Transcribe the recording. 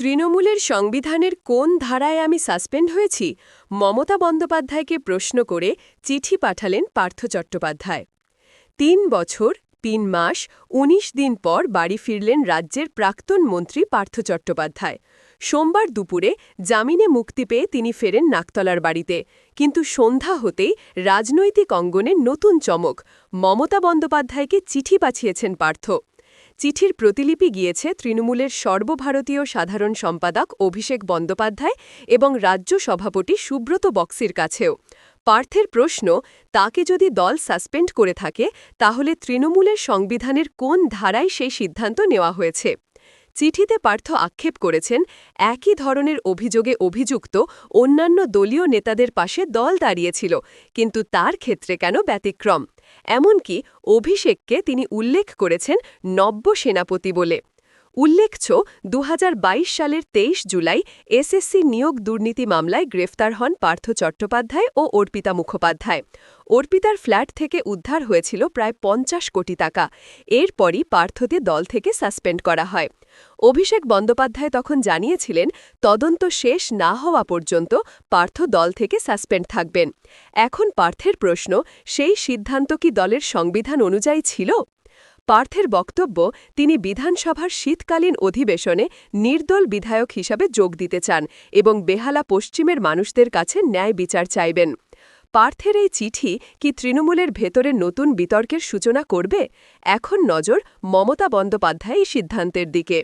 তৃণমূলের সংবিধানের কোন ধারায় আমি সাসপেন্ড হয়েছি? মমতা বন্দ্যোপাধ্যায়কে প্রশ্ন করে চিঠি পাঠালেন পার্থ চট্টোপাধ্যায়। তিন বছর, তিন মাস ১৯ দিন পর বাড়ি ফিরলেন রাজ্যের প্রাক্তন মন্ত্রী পার্থ চট্টোপাধ্যায়। সোমবার দুপুরে জামিনে মুক্তি পেয়ে তিনি ফেরেন নাকতলার বাড়িতে। কিন্তু সন্ধ্যা হতেই রাজনৈতিক অঙ্গনে নতুন চমক, মমতা বন্দ্যোপাধ্যায়কে চিঠি পাঠিয়েছেন পার্থ। চিঠির প্রতিলিপি গিয়েছে তৃণমূলের সর্বভারতীয় সাধারণ সম্পাদক অভিষেক বন্দ্যোপাধ্যায় এবং রাজ্য সভাপতি সুব্রত বক্সির কাছেও। পার্থের প্রশ্ন, তাকে যদি দল সাসপেন্ড করে থাকে, তাহলে তৃণমূলের সংবিধানের কোন ধারায় সেই সিদ্ধান্ত নেওয়া হয়েছে? চিঠিতে পার্থ আক্ষেপ করেছেন, একই ধরনের অভিযোগে অভিযুক্ত অন্যান্য দলীয় নেতাদের পাশে দল দাঁড়িয়েছিল, কিন্তু তার ক্ষেত্রে কেন ব্যতিক্রম? এমনকি অভিষেককে তিনি উল্লেখ করেছেন নব্য সেনাপতি বলে। উল্লেখ্য দু হাজার বাইশ সালের তেইশ জুলাই এসএসসি নিয়োগ দুর্নীতি মামলায় গ্রেফতার হন পার্থ চট্টোপাধ্যায় ও অর্পিতা মুখোপাধ্যায়। অর্পিতার ফ্ল্যাট থেকে উদ্ধার হয়েছিল প্রায় পঞ্চাশ কোটি টাকা। এরপরই পার্থতে দল থেকে সাসপেন্ড করা হয়। অভিষেক বন্দ্যোপাধ্যায় তখন জানিয়েছিলেন, তদন্ত শেষ না হওয়া পর্যন্ত পার্থ দল থেকে সাসপেন্ড থাকবেন। এখন পার্থের প্রশ্ন, সেই সিদ্ধান্ত কি দলের সংবিধান অনুযায়ী ছিল? পার্থের বক্তব্য, তিনি বিধানসভার শীতকালীন অধিবেশনে নির্দল বিধায়ক হিসাবে যোগ দিতে চান এবং বেহালা পশ্চিমের মানুষদের কাছে ন্যায় বিচার চাইবেন। পার্থের এই চিঠি কি তৃণমূলের ভেতরে নতুন বিতর্কের সূচনা করবে? এখন নজর মমতা বন্দ্যোপাধ্যায় সিদ্ধান্তের দিকে।